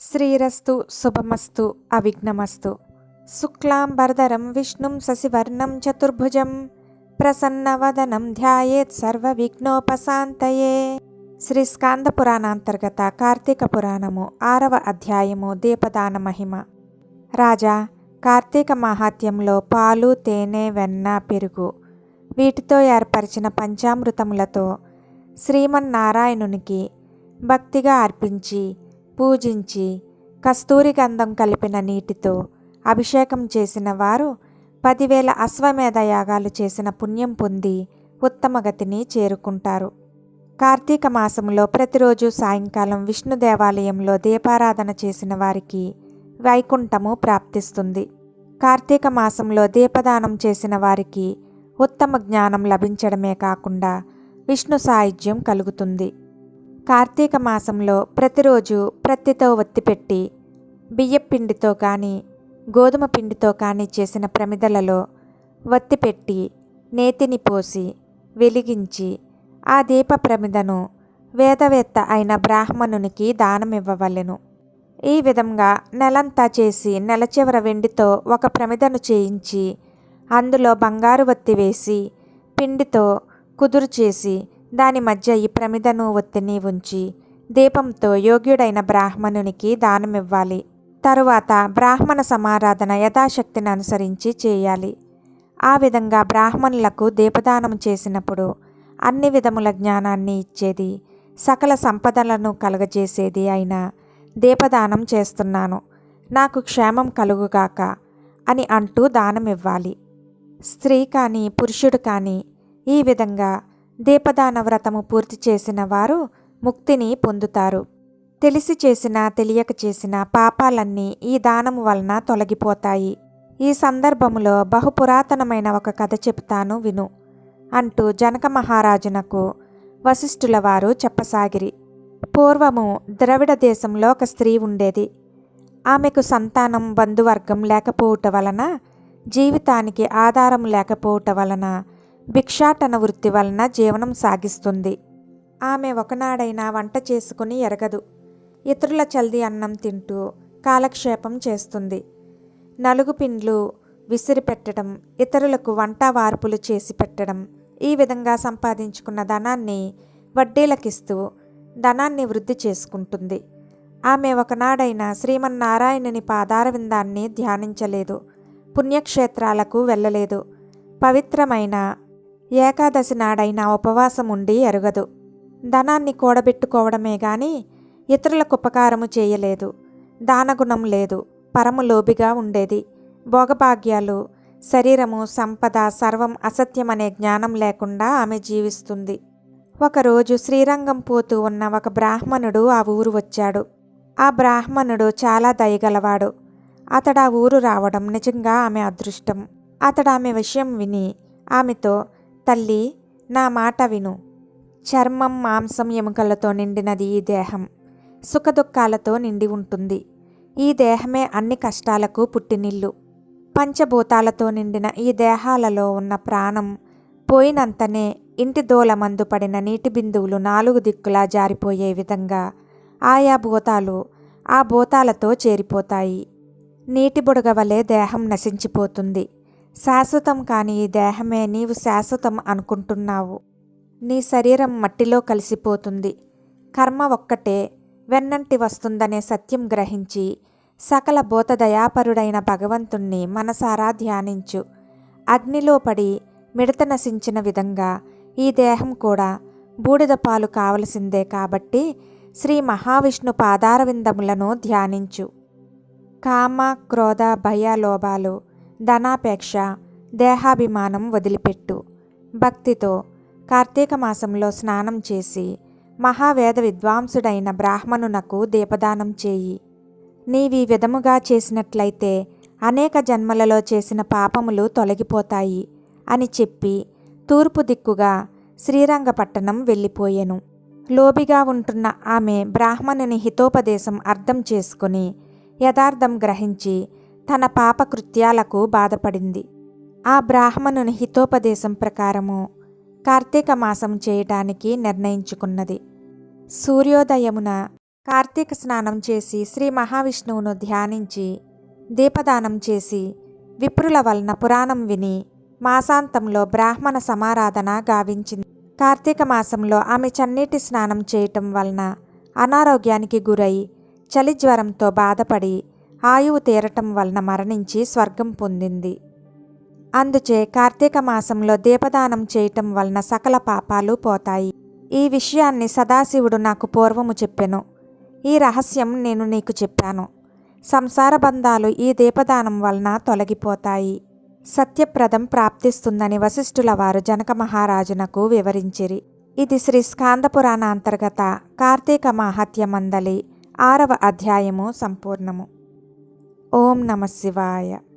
శ్రీరస్తు శుభమస్తు అవిఘ్నమస్తు. శుక్లాంబరధరం విష్ణుం శశివర్ణం చతుర్భుజం ప్రసన్నవదనం ధ్యాయేత్ సర్వవిఘ్నోపశాంతయే. శ్రీ స్కాంద పురాణాంతర్గత కార్తీక పురాణము ఆరవ అధ్యాయము దీపదాన మహిమ. రాజా కార్తీక మాహాత్యంలో పాలు తేనె వెన్న పెరుగు వీటితో ఏర్పరిచిన పంచామృతములతో శ్రీమన్నారాయణునికి భక్తిగా అర్పించి పూజించి కస్తూరి గంధం కలిపిన నీటితో అభిషేకం చేసిన వారు పదివేల అశ్వమేధ యాగాలు చేసిన పుణ్యం పొంది ఉత్తమగతిని చేరుకుంటారు. కార్తీక మాసంలో ప్రతిరోజు సాయంకాలం విష్ణు దేవాలయంలో దీపారాధన చేసిన వారికి వైకుంఠము ప్రాప్తిస్తుంది. కార్తీక మాసంలో దీపదానం చేసిన వారికి ఉత్తమ జ్ఞానం లభించడమే కాకుండా విష్ణు సాయుధ్యం కలుగుతుంది. కార్తీక మాసంలో ప్రతిరోజు ప్రత్తితో ఒత్తిపెట్టి బియ్యపిండితో కానీ గోధుమ పిండితో కానీ చేసిన ప్రమిదలలో వత్తిపెట్టి నేతిని పోసి వెలిగించి ఆ దీప ప్రమిదను వేదవేత్త అయిన బ్రాహ్మణునికి దానమివ్వవలెను ఈ విధంగా నెలంతా చేసి నెల చివర వెండితో ఒక ప్రమిదను చేయించి అందులో బంగారు వత్తి వేసి పిండితో కుదురు చేసి దాని మధ్య ఈ ప్రమిదను ఒత్తిని ఉంచి దీపంతో యోగ్యుడైన బ్రాహ్మణునికి దానమివ్వాలి. తరువాత బ్రాహ్మణ సమారాధన యథాశక్తిని అనుసరించి చేయాలి. ఆ విధంగా బ్రాహ్మణులకు దీపదానం చేసినప్పుడు అన్ని విధముల జ్ఞానాన్ని ఇచ్చేది సకల సంపదలను కలుగజేసేది అయిన దీపదానం చేస్తున్నాను. నాకు క్షేమం కలుగుగాక అని అంటూ దానమివ్వాలి. స్త్రీ కానీ పురుషుడు కానీ ఈ విధంగా దీపదాన వ్రతము పూర్తి చేసిన వారు ముక్తిని పొందుతారు. తెలిసి చేసిన తెలియక చేసిన పాపాలన్నీ ఈ దానము వలన తొలగిపోతాయి. ఈ సందర్భములో బహుపురాతనమైన ఒక కథ చెప్తాను విను. అంటూ జనక మహారాజునకు వశిష్ఠుల వారు చెప్పసాగిరి. పూర్వము ద్రవిడ దేశంలో ఒక స్త్రీ ఉండేది. ఆమెకు సంతానం బంధువర్గం లేకపోవుట వలన జీవితానికి ఆధారం లేకపోవుట వలన భిక్షాటన వృత్తి వలన జీవనం సాగిస్తుంది. ఆమె ఒకనాడైనా వంట చేసుకుని ఎరగదు. ఇతరుల చల్ది అన్నం తింటూ కాలక్షేపం చేస్తుంది. నలుగు పిండ్లు విసిరిపెట్టడం ఇతరులకు వంట వార్పులు చేసి పెట్టడం ఈ విధంగా సంపాదించుకున్న ధనాన్ని వడ్డీలకిస్తూ ధనాన్ని వృద్ధి చేసుకుంటుంది. ఆమె ఒకనాడైనా శ్రీమన్నారాయణుని పాదారవిందాన్ని ధ్యానించలేదు పుణ్యక్షేత్రాలకు వెళ్ళలేదు. పవిత్రమైన ఏకాదశి నాడైనా ఉపవాసం ఉండి ఎరగదు. ధనాన్ని కూడబెట్టుకోవడమే గాని ఇతరులకు ఉపకారము చేయలేదు. దానగుణం లేదు. పరము లోబిగా ఉండేది. భోగభాగ్యాలు శరీరము సంపద సర్వం అసత్యమనే జ్ఞానం లేకుండా ఆమె జీవిస్తుంది. ఒకరోజు శ్రీరంగం పోతూ ఉన్న ఒక బ్రాహ్మణుడు ఆ ఊరు వచ్చాడు. ఆ బ్రాహ్మణుడు చాలా దయగలవాడు. అతడు ఆ ఊరు రావడం నిజంగా ఆమె అదృష్టం. అతడు ఆమె విషయం విని ఆమెతో తల్లి నా మాట విను. చర్మం మాంసం ఎముకలతో నిండినది ఈ దేహం. సుఖదుఖాలతో నిండి ఉంటుంది. ఈ దేహమే అన్ని కష్టాలకు పుట్టినిల్లు. పంచభూతాలతో నిండిన ఈ దేహాలలో ఉన్న ప్రాణం పోయినంతనే ఇంటి దోలమందు పడిన నీటి బిందువులు నాలుగు దిక్కులా జారిపోయే విధంగా ఆయా భూతాలు ఆ భూతాలతో చేరిపోతాయి. నీటి బుడగవలే దేహం నశించిపోతుంది. శాశ్వతం కాని ఈ దేహమే నీవు శాశ్వతం అనుకుంటున్నావు. నీ శరీరం మట్టిలో కలిసిపోతుంది. కర్మ ఒక్కటే వెన్నంటి వస్తుందనే సత్యం గ్రహించి సకల భూతదయాపరుడైన భగవంతుణ్ణి మనసారా ధ్యానించు. అగ్నిలో పడి మిడత నశించిన విధంగా ఈ దేహం కూడా బూడిద పాలు కావలసిందే కాబట్టి శ్రీ మహావిష్ణు పాదారవిందములను ధ్యానించు. కామ క్రోధ భయ లోభాలు ధనాపేక్ష దేహాభిమానం వదిలిపెట్టు. భక్తితో కార్తీక మాసంలో స్నానం చేసి మహావేద విద్వాంసుడైన బ్రాహ్మణునకు దీపదానం చేయి. నీవీ విధముగా చేసినట్లయితే అనేక జన్మలలో చేసిన పాపములు తొలగిపోతాయి అని చెప్పి తూర్పు దిక్కుగా శ్రీరంగపట్టణం వెళ్ళిపోయెను. లోబిగా ఉంటున్న ఆమె బ్రాహ్మణుని హితోపదేశం అర్థం చేసుకుని యథార్థం గ్రహించి తన పాపకృత్యాలకు బాధపడింది. ఆ బ్రాహ్మణుని హితోపదేశం ప్రకారము కార్తీక మాసం చేయటానికి నిర్ణయించుకున్నది. సూర్యోదయమున కార్తీక స్నానం చేసి శ్రీ మహావిష్ణువును ధ్యానించి దీపదానం చేసి విప్రుల వలన పురాణం విని మాసాంతంలో బ్రాహ్మణ సమారాధన గావించింది. కార్తీక మాసంలో ఆమె చన్నీటి స్నానం చేయటం వలన అనారోగ్యానికి గురై చలి జ్వరంతో బాధపడి ఆయువు తీరటం వలన మరణించి స్వర్గం పొందింది. అందుచే కార్తీక మాసంలో దీపదానం చేయటం వలన సకల పాపాలు పోతాయి. ఈ విషయాన్ని సదాశివుడు నాకు పూర్వము చెప్పెను. ఈ రహస్యం నేను నీకు చెప్పాను. సంసార బంధాలు ఈ దీపదానం వలన తొలగిపోతాయి. సత్యప్రదం ప్రాప్తిస్తుందని వశిష్ఠుల వారు జనక మహారాజునకు వివరించిరి. ఇది శ్రీ స్కాందపురాణ అంతర్గత కార్తీక మాహత్య మందలి ఆరవ అధ్యాయము సంపూర్ణము. ఓం నమ శివాయ.